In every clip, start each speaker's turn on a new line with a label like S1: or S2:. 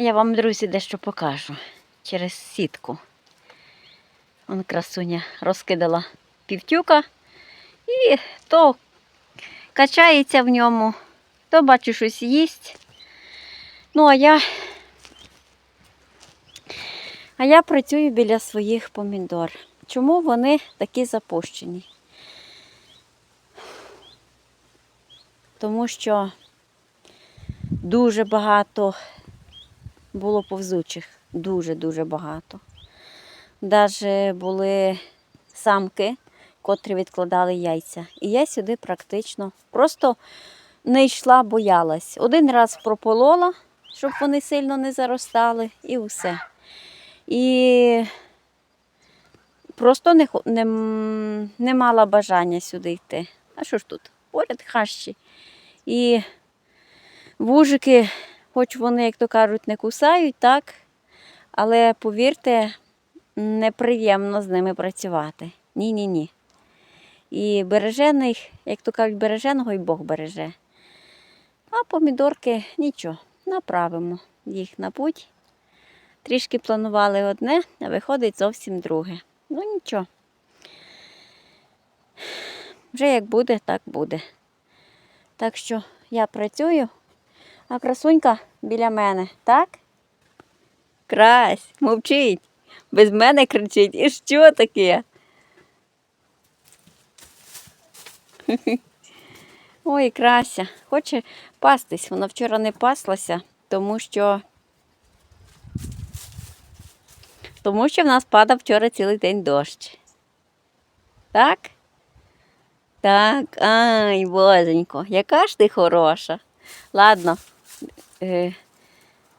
S1: Я вам, друзі, дещо покажу через сітку. Вон красуня розкидала півтюка і то качається в ньому, то бачу, щось їсть. Ну, а я, а я працюю біля своїх помідор. Чому вони такі запущені? Тому що дуже багато було повзучих, дуже-дуже багато. Навіть були самки, котрі відкладали яйця. І я сюди практично просто не йшла, боялась. Один раз прополола, щоб вони сильно не заростали, і все. І просто не, не, не мала бажання сюди йти. А що ж тут? Поряд хащі. І вужики, хоч вони, як то кажуть, не кусають, так, але повірте, неприємно з ними працювати. Ні-ні-ні. І бережених, як то кажуть, береженого і Бог береже. А помідорки нічого, направимо їх на путь. Трішки планували одне, а виходить зовсім друге. Ну нічого. Вже як буде, так буде. Так що я працюю, а красунька біля мене, так? Крась, мовчить. Без мене кричить. І що таке? Ой, крася, хоче пастись. Вона вчора не паслася, тому що. Тому що в нас падав вчора цілий день дощ. Так? Так, ай, боженько, яка ж ти хороша. Ладно, е,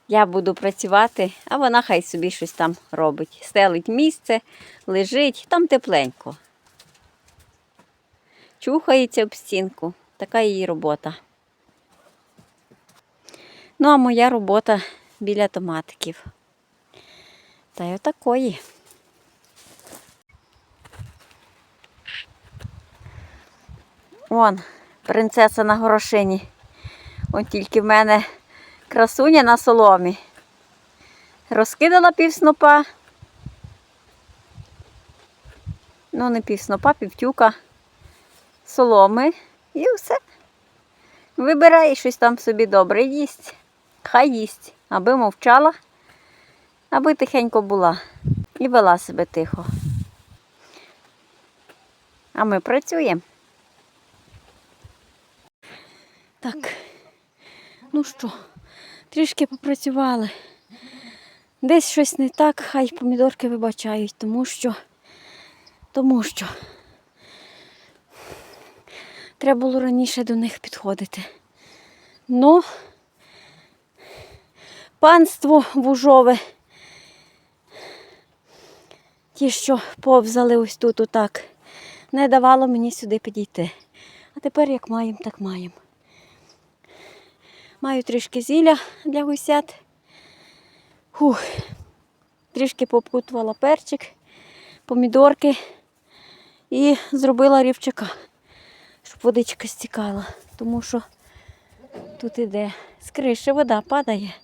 S1: я буду працювати, а вона хай собі щось там робить. Стелить місце, лежить, там тепленько. Чухається об стінку. Така її робота. Ну, а моя робота біля томатиків. Та й отакої. Вон, принцеса на горошині. От тільки в мене красуня на соломі. Розкидала пів снопа. Ну, не пів снопа, півтюка соломи і все. Вибирає щось там собі добре їсть. Хай їсть, аби мовчала, аби тихенько була і вела себе тихо. А ми працюємо. Так, ну що, трішки попрацювали. Десь щось не так, хай помідорки вибачають, тому що, тому що треба було раніше до них підходити. Ну, панство вужове, ті, що повзали ось тут отак, не давало мені сюди підійти. А тепер як маємо, так маємо. Маю трішки зілля для гусят. Фух. Трішки попутувала перчик, помідорки і зробила рівчака, щоб водичка стікала, тому що тут іде з криші вода падає,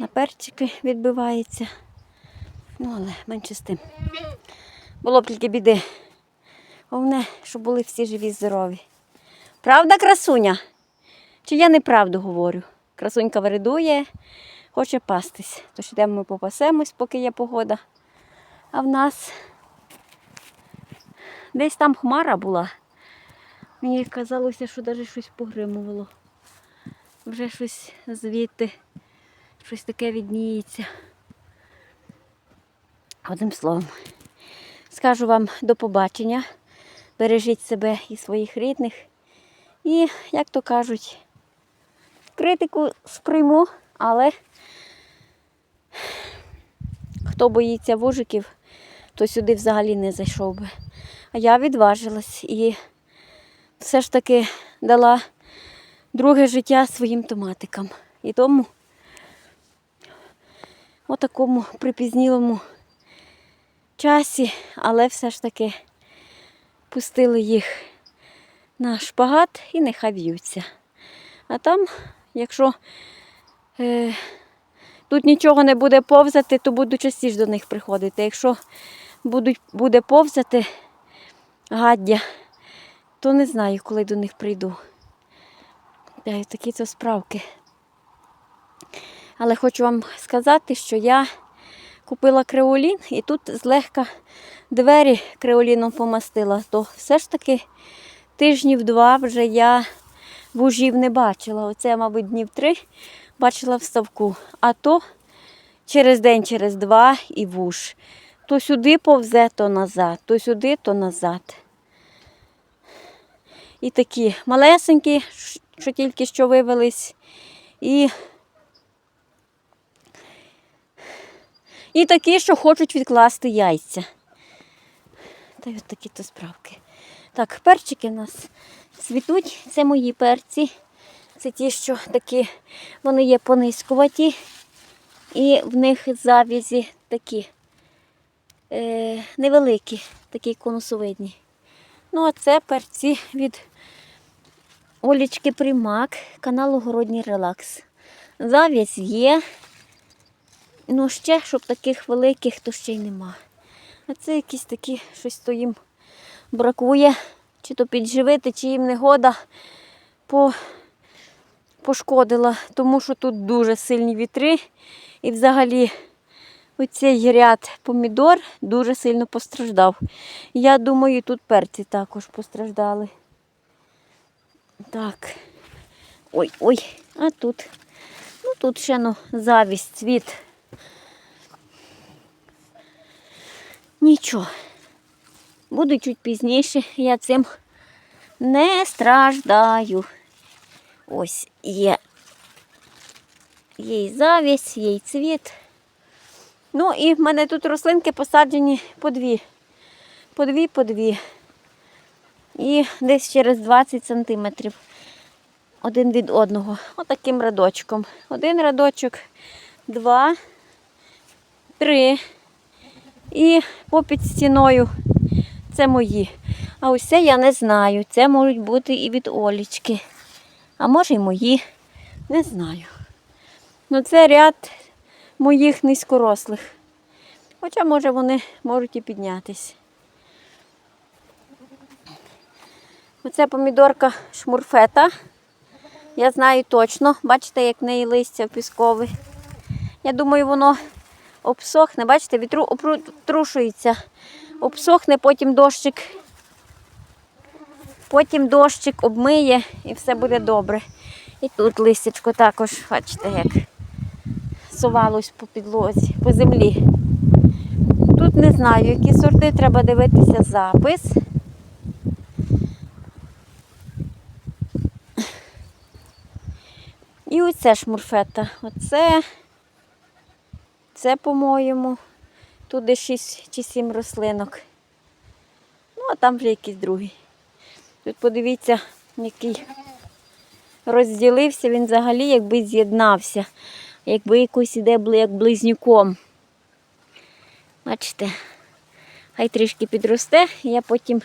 S1: на перчики відбивається. Ну, але менше з тим. Було б тільки біди. Головне, щоб були всі живі, здорові. Правда, красуня? Чи я неправду говорю? Красунька виридує, хоче пастись. Тож йдемо ми попасемось, поки є погода. А в нас десь там хмара була. Мені казалося, що навіть щось погримувало. Вже щось звідти, щось таке відніється. Одним словом, скажу вам до побачення. Бережіть себе і своїх рідних. І, як то кажуть, критику сприйму, але хто боїться вужиків, то сюди взагалі не зайшов би. А я відважилась і все ж таки дала друге життя своїм томатикам. І тому у такому припізнілому часі, але все ж таки пустили їх на шпагат і нехай в'ються. А там, якщо е, тут нічого не буде повзати, то буду частіше до них приходити. Якщо будуть, буде повзати гаддя, то не знаю, коли до них прийду. Та такі це справки. Але хочу вам сказати, що я купила креолін і тут злегка двері креоліном помастила. То все ж таки тижнів два вже я вужів не бачила. Оце, мабуть, днів три бачила в ставку. А то через день, через два і вуж. То сюди повзе, то назад, то сюди, то назад. І такі малесенькі, що тільки що вивелись. І, і такі, що хочуть відкласти яйця. Та й от такі то справки. Так, перчики у нас цвітуть. Це мої перці. Це ті, що такі, вони є понискуваті. І в них завязі такі е, невеликі, такі конусовидні. Ну, а це перці від Олічки Примак, каналу Городній Релакс. Зав'язь є. Ну, ще, щоб таких великих, то ще й нема. А це якісь такі, щось то їм бракує. Чи то підживити, чи їм негода по... пошкодила, тому що тут дуже сильні вітри. І взагалі оцей ряд помідор дуже сильно постраждав. Я думаю, тут перці також постраждали. Так. Ой, ой, а тут. Ну тут ще ну, завість, цвіт. Нічого. Буду чуть пізніше, я цим не страждаю. Ось є. І завість, і цвіт. Ну і в мене тут рослинки посаджені по дві. По дві, по дві. І десь через 20 сантиметрів один від одного. Отаким рядочком. Один рядочок, два, три. І попід стіною це мої. А ось це я не знаю. Це можуть бути і від Олічки. А може й мої. Не знаю. Ну це ряд моїх низькорослих. Хоча, може, вони можуть і піднятись. Оце помідорка шмурфета. Я знаю точно. Бачите, як в неї листя піскове. Я думаю, воно обсохне. Бачите, вітру обтрушується. Обсохне, потім дощик. Потім дощик обмиє і все буде добре. І тут листячко також, бачите, як совалось по підлозі, по землі. Тут не знаю, які сорти, треба дивитися запис. І оце шмурфета. Оце, це, по-моєму, десь 6 чи 7 рослинок. Ну, а там вже якийсь другий. Тут подивіться, який розділився, він взагалі якби з'єднався, якби якось іде як близнюком. Бачите, хай трішки підросте, я потім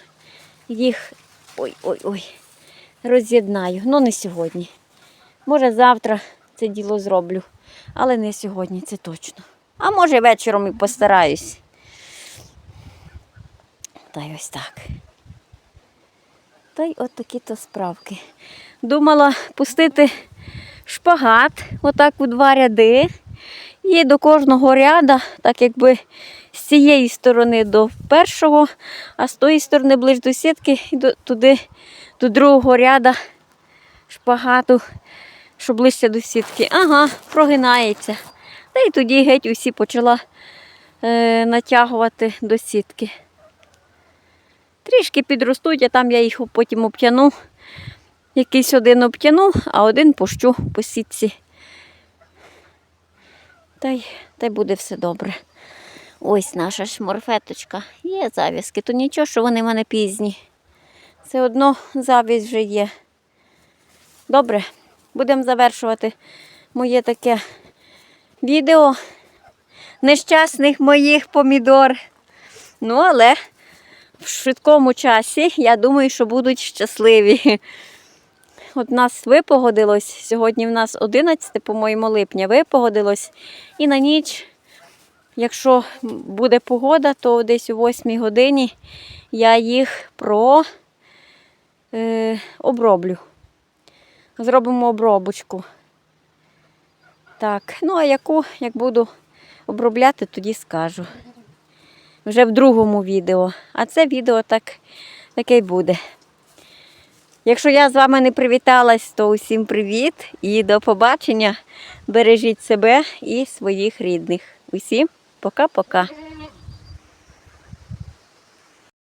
S1: їх ой-ой-ой, роз'єднаю. Ну, не сьогодні. Може, завтра це діло зроблю, але не сьогодні, це точно. А може вечором і постараюсь. Та й ось так. Та й от такі то справки. Думала пустити шпагат, отак у два ряди. І до кожного ряда, так якби з цієї сторони до першого, а з тої сторони ближче до сітки і до, туди до другого ряда шпагату, що ближче до сітки. Ага, прогинається. Й тоді геть усі почала е, натягувати до сітки. Трішки підростуть, а там я їх потім обтяну. Якийсь один обтяну, а один пущу по сітці. Та й, та й буде все добре. Ось наша шморфеточка. Є зав'язки, то нічого, що вони в мене пізні. Все одно зав'язь вже є. Добре, будемо завершувати моє таке відео нещасних моїх помідор. Ну, але в швидкому часі, я думаю, що будуть щасливі. от нас випогодилось. Сьогодні в нас 11, по-моєму, липня випогодилось. І на ніч, якщо буде погода, то десь о 8 годині я їх про е, оброблю. Зробимо обробочку. Так, ну а яку, як буду обробляти, тоді скажу. Вже в другому відео. А це відео так, таке й буде. Якщо я з вами не привіталась, то усім привіт і до побачення. Бережіть себе і своїх рідних. Усім пока-пока.